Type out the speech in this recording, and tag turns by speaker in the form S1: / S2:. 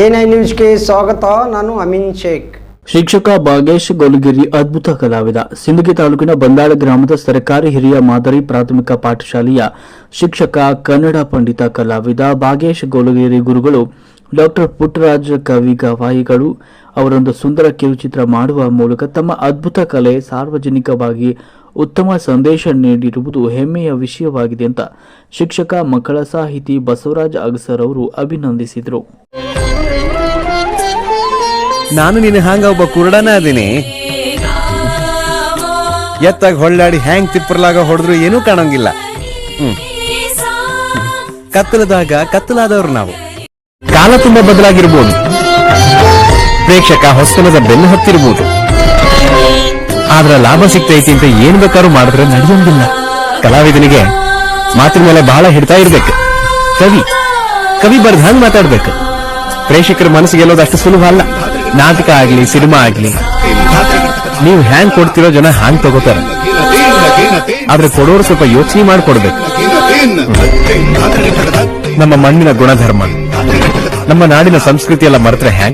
S1: A ನ್ಯೂಸ್ಗೆ ಸ್ವಾಗತ, ನಾನು ಅಮಿನ್ ಶೇಖ್.
S2: ಶಿಕ್ಷಕ ಭಾಗೇಶ್ ಗೋಲಗಿರಿ ಅದ್ಭುತ ಕಲಾವಿದ. ಸಿಂದಗಿ ತಾಲೂಕಿನ ಬಂದಾಳ ಗ್ರಾಮದ ಸರ್ಕಾರಿ ಹಿರಿಯ ಮಾದರಿ ಪ್ರಾಥಮಿಕ ಪಾಠಶಾಲೆಯ ಶಿಕ್ಷಕ, ಕನ್ನಡ ಪಂಡಿತ ಕಲಾವಿದ ಭಾಗೇಶ್ ಗೋಲಗಿರಿ ಗುರುಗಳು, ಡಾಕ್ಟರ್ ಪುಟ್ಟರಾಜ ಕವಿ ಗವಾಯಿಗಳು ಅವರೊಂದು ಸುಂದರ ಕಿರುಚಿತ್ರ ಮಾಡುವ ಮೂಲಕ ತಮ್ಮ ಅದ್ಭುತ ಕಲೆ ಸಾರ್ವಜನಿಕವಾಗಿ ಉತ್ತಮ ಸಂದೇಶ ನೀಡಿರುವುದು ಹೆಮ್ಮೆಯ ವಿಷಯವಾಗಿದೆ ಅಂತ ಶಿಕ್ಷಕ ಮಕ್ಕಳ ಸಾಹಿತಿ ಬಸವರಾಜ್ ಅಗಸರ್ ಅವರು ಅಭಿನಂದಿಸಿದರು.
S3: ನಾನು ನೀನು ಹಾಂಗ ಒಬ್ಬ ಕುರುಡನ ಅದೀನಿ. ಎತ್ತಾಗ ಹೊಳ್ಳಾಡಿ ಹ್ಯಾಂಗ್ ತಿಪ್ಪರ್ಲಾಗ ಹೊಡೆದ್ರು ಏನೂ ಕಾಣಂಗಿಲ್ಲ. ಕತ್ತಲದಾಗ ಕತ್ತಲಾದವ್ರು ನಾವು. ಕಾಲ ತುಂಬಾ ಬದಲಾಗಿರ್ಬೋದು. ಪ್ರೇಕ್ಷಕ ಹೊಸ್ತನದ ಬೆನ್ನು ಹತ್ತಿರ್ಬೋದು. ಆದ್ರ ಲಾಭ ಸಿಗ್ತೈತಿ ಅಂತ ಏನ್ ಬೇಕಾದ್ರೂ ಮಾಡಿದ್ರೆ ನಡೆಯಂಗಿಲ್ಲ. ಕಲಾವಿದನಿಗೆ ಮಾತಿನ ಮೇಲೆ ಬಹಳ ಹಿಡ್ತಾ ಇರ್ಬೇಕು. ಕವಿ. ಕವಿ ಬರ್ದ ಹಂಗ್ ಮಾತಾಡ್ಬೇಕು? ಪ್ರೇಕ್ಷಕರ ಮನಸ್ಸಿಗೆ ಗೆಲ್ಲೋದು ಅಷ್ಟು ಸುಲಭ ಅಲ್ಲ. ನಾಟಕ ಆಗ್ಲಿ, ಸಿನಿಮಾ ಆಗ್ಲಿ. ನೀವು ಹ್ಯಾಂಗ್ ಕೊಡ್ತಿರೋ ಜನ ಹ್ಯಾಂಗ್ ತಗೋತಾರ. ಆದ್ರೆ ಕೊಡೋರು ಸ್ವಲ್ಪ ಯೋಚನೆ ಮಾಡ್ಕೊಡ್ಬೇಕು. ನಮ್ಮ ಮಣ್ಣಿನ ಗುಣಧರ್ಮ. ನಮ್ಮ ನಾಡಿನ ಸಂಸ್ಕೃತಿ ಎಲ್ಲ ಮರೆತ್ರೆ ಹ್ಯಾಂಗ್?